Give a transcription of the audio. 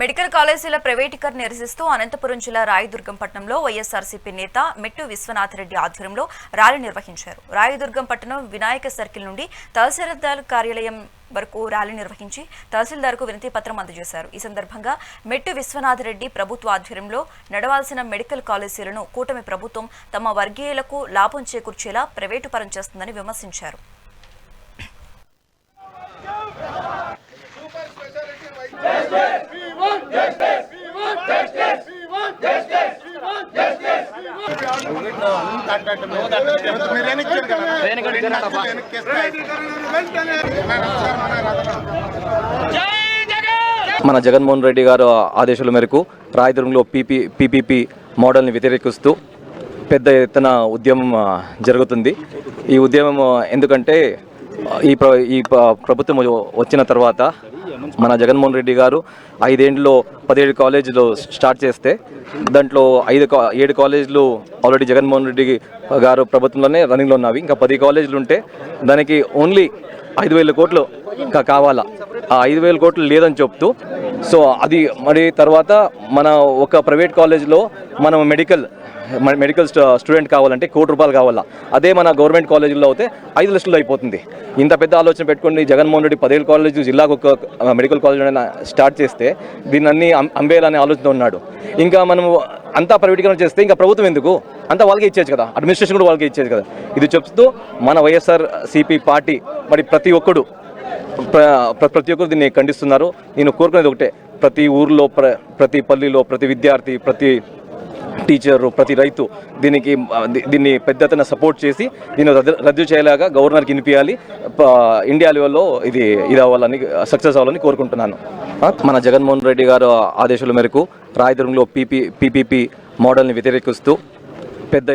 Medical కాలేజీల ప్రైవేటీకరణ నిరసిస్తూ అనంతపురం జిల్లా రాయదుర్గం పట్టణంలో వైఎస్ఆర్సీపీ నేత మెట్టు విశ్వనాథ్ రెడ్డి ఆధ్వర్యంలో ర్యాలీ నిర్వహించారు. రాయదుర్గం పట్టణం వినాయక సర్కిల్ నుండి తహసీల్దార్ కార్యాలయం వరకు ర్యాలీ నిర్వహించి తహసీల్దార్కు వినతి పత్రం అందజేశారు. ఈ సందర్భంగా మెట్టు విశ్వనాథ్ రెడ్డి ప్రభుత్వ ఆధ్వర్యంలో నడవాల్సిన మెడికల్ కాలేజీలను కూటమి ప్రభుత్వం తమ వర్గీయులకు లాభం చేకూర్చేలా ప్రైవేటు పరం చేస్తుందని విమర్శించారు. మన జగన్మోహన్ రెడ్డి గారు ఆదేశాల మేరకు రాయదుర్గంలో పీపీ పీపీపీ మోడల్ని వ్యతిరేకిస్తూ పెద్ద ఎత్తున ఉద్యమం జరుగుతుంది. ఈ ఉద్యమం ఎందుకంటే ఈ ప్ర ఈ ప్రభుత్వం వచ్చిన తర్వాత మన జగన్మోహన్ రెడ్డి గారు ఐదేండ్లో పదిహేడు కాలేజీలు స్టార్ట్ చేస్తే దాంట్లో ఐదు కా- ఏడు కాలేజీలు ఆల్రెడీ జగన్మోహన్ రెడ్డి గారు ప్రభుత్వంలోనే రన్నింగ్లో ఉన్నవి. ఇంకా పది కాలేజీలు ఉంటే దానికి ఓన్లీ ఐదు వేల కోట్లు ఇంకా కావాలా. ఆ ఐదు వేల కోట్లు లేదని చెప్తూ సో అది మరి తర్వాత మన ఒక ప్రైవేట్ కాలేజ్లో మనం మెడికల్ మెడికల్ స్టూడెంట్ కావాలంటే కోటి రూపాయలు కావాలా. అదే మన గవర్నమెంట్ కాలేజీలో అయితే ఐదు లక్షలు అయిపోతుంది. ఇంత పెద్ద ఆలోచన పెట్టుకుని జగన్మోహన్ రెడ్డి పదేళ్ళు కాలేజ్ జిల్లాకు ఒక మెడికల్ కాలేజ్ అయినా స్టార్ట్ చేస్తే దీన్ని అన్ని అం- అంబేయాలనే ఆలోచన ఉన్నాడు. ఇంకా మనము అంతా ప్రైవేటీకరణ చేస్తే ఇంకా ప్రభుత్వం ఎందుకు? అంతా వాళ్ళకే ఇచ్చేది కదా. అడ్మినిస్ట్రేషన్ కూడా వాళ్ళకే ఇచ్చేది కదా. ఇది చెప్తూ మన వైఎస్ఆర్ సిపి పార్టీ మరి ప్రతి ఒక్కడు ప్రతి ఒక్కరు దీన్ని ఖండిస్తున్నారు. నేను కోరుకునేది ఒకటే. ప్రతి ఊర్లో ప్ర ప్రతి పల్లిలో ప్రతి విద్యార్థి ప్రతి టీచరు ప్రతి రైతు దీనికి దీన్ని పెద్ద సపోర్ట్ చేసి దీన్ని రద్దు రద్దు చేయలేగా గవర్నర్కి వినిపించాలి ఇండియా లెవెల్లో ఇది ఇది అవ్వాలని సక్సెస్ అవ్వాలని కోరుకుంటున్నాను. మన జగన్మోహన్ రెడ్డి గారు ఆదేశాల మేరకు రాయదుర్గంలో పీపీ పీపీపీ మోడల్ని వ్యతిరేకిస్తూ పెద్ద